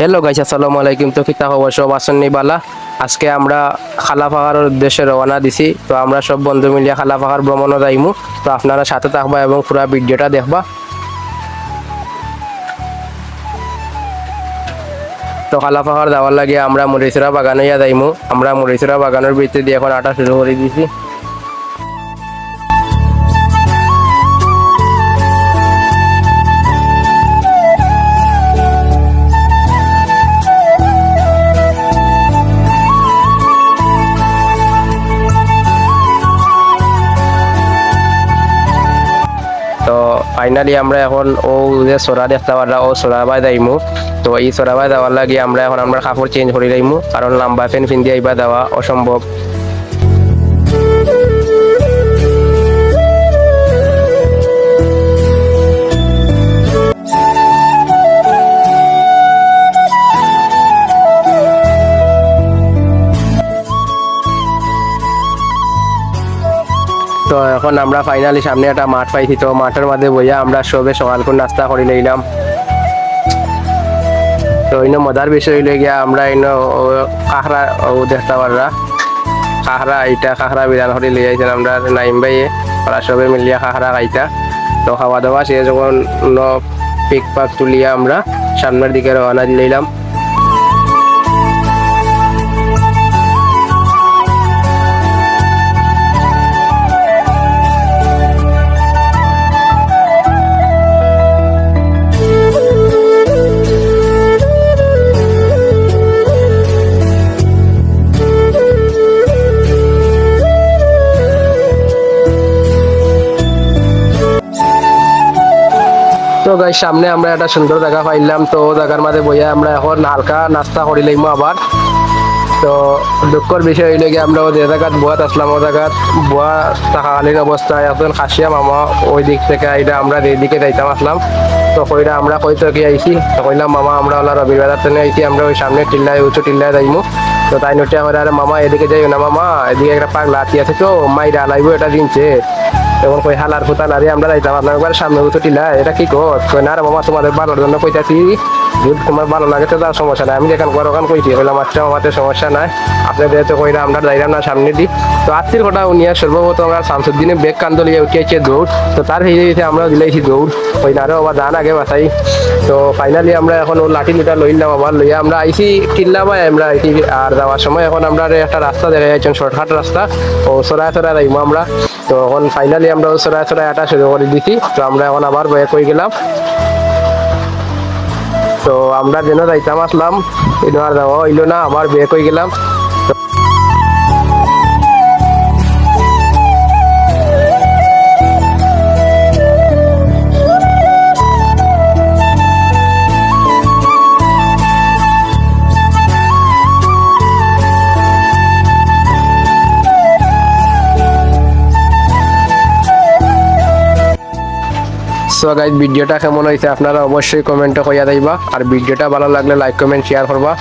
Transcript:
Hello guys আসসালামু আলাইকুম তো কিতা খবর? সব আসেন আজকে আমরা খালা পাহাড়ের উদ্দেশ্যে রওনা দিছি। তো আমরা সব বন্ধু মিলিয়ে খালা পাহাড় ভ্রমণও যাইমু। তো আপনারা সাথে থাকবা এবং পুরো ভিডিওটা দেখবা। তো খালা পাহাড় যাওয়ার লাগে আমরা মরিচরা বাগানে যাইমু। আমরা মরিচরা বাগানের ভিতরে দিয়ে এখন আটা শুরু করে দিছি। ফাইনালি আমরা এখন ও যে সোরা দেখতে পারলাম ও সোরাবাই যাইমু তো এই সোরাবাই যাওয়ার লাগে আমরা এখন আমরা কাপড় চেঞ্জ করে যাইমু কারণ লম্বা ফ্যান দিয়ে আইবা দেওয়া অসম্ভব। তো এখন আমরা ফাইনালি সামনে একটা মাঠ পাইছি। তো মাঠের মধ্যে বইয়া আমরা সবে সকাল করে নাস্তা করে নিলাম তো ইনো মজার বিষয় হইলে গিয়া আমরা ও কাঁকড়া ও দেখতে পাররা কাঁকড়া এইটা কাঁকড়া বিরান করে লিয়ে আইছেন আমরা নাইম ভাইয়ে। ওরা সবে মিলিয়া কাঁকড়া খাইতা। তো খাওয়া দাওয়া সে যখন পিক পাক তুলিয়া আমরা সামনের দিকে রওনা দিলাম। তো গাই সামনে আমরা একটা সুন্দর জায়গা পাইলাম। তো জায়গার মাঝে বইয়া আমরা এখন হালকা নাস্তা করি লাইম আবার। তো দুঃখর বিষয় হইলে গিয়ে আমরা যে জায়গাত বুয়াত আসলাম, ও জায়গাত বুয়া থাকাকালীন অবস্থায় একজন খাসিয়া মামা ওই দিক থেকে এটা আমরা দিকে যাইতাম আসলাম। তো কইরা আমরা কই থেকে আইছি? তো কইলাম, মামা, আমরা ওলা রবির বাজার থেকে আইছি, আমরা ওই সামনে টিল্লায়, উঁচু টিল্লায় যাইমু। তো তাই নোটে আমার আরে মামা, এদিকে যাইও না মামা, এদিকে একটা পাগলা হাতি আছে তো, মাইরা লাইব, এটা দিনছে তখন কই হালার ফুতা নারী আমরা যাইতাম, আপনার একবার সামনে উঁচু টিলা, এটা কি কর কই না রে মামা, তোমাদের ভালোর জন্য কইতাছি, যদি তোমার ভালো লাগে তো তার সমস্যা নাই। আমি যেখান ঘর ওখান কইছি, কইলাম আচ্ছা আমাদের সমস্যা নাই। আপনি যেহেতু কইরা আমরা যাইলাম না সামনে দি। তো আত্মীর কথা উনিয়া সর্বপ্রথম আমরা শামসুদ্দিনে বেগ কান্দ লিয়ে উঠিয়েছে দৌড়, তো তার গেছে আমরা দিলাইছি দৌড় ওই না রে বাবা, যান আগে বাসাই। তো ফাইনালি আমরা এখন ও লাঠি লুটা লইলাম আবার, লইয়া আমরা আইছি কিল্লা বাই, আমরা আইছি আর যাওয়ার সময় এখন আমরা একটা রাস্তা দেখা যাচ্ছেন শর্টকাট রাস্তা। ও সরায় যাইবো আমরা। তো এখন ফাইনালি আমরা সরায় সরায় আটা শুরু করে দিছি। তো আমরা এখন আবার বয়ে কই গেলাম। তো আমরা যেন যাইতাম, আসলাম। এনে আর যাওয়া হইল না, আবার বিয়ে হয়ে গেলাম। সো গাইজ ভিডিওটা কেমন হয়েছে আপনারা অবশ্যই কমেন্টে কইয়া দিবা। আর ভিডিওটা ভালো লাগলে লাইক কমেন্ট শেয়ার করবা।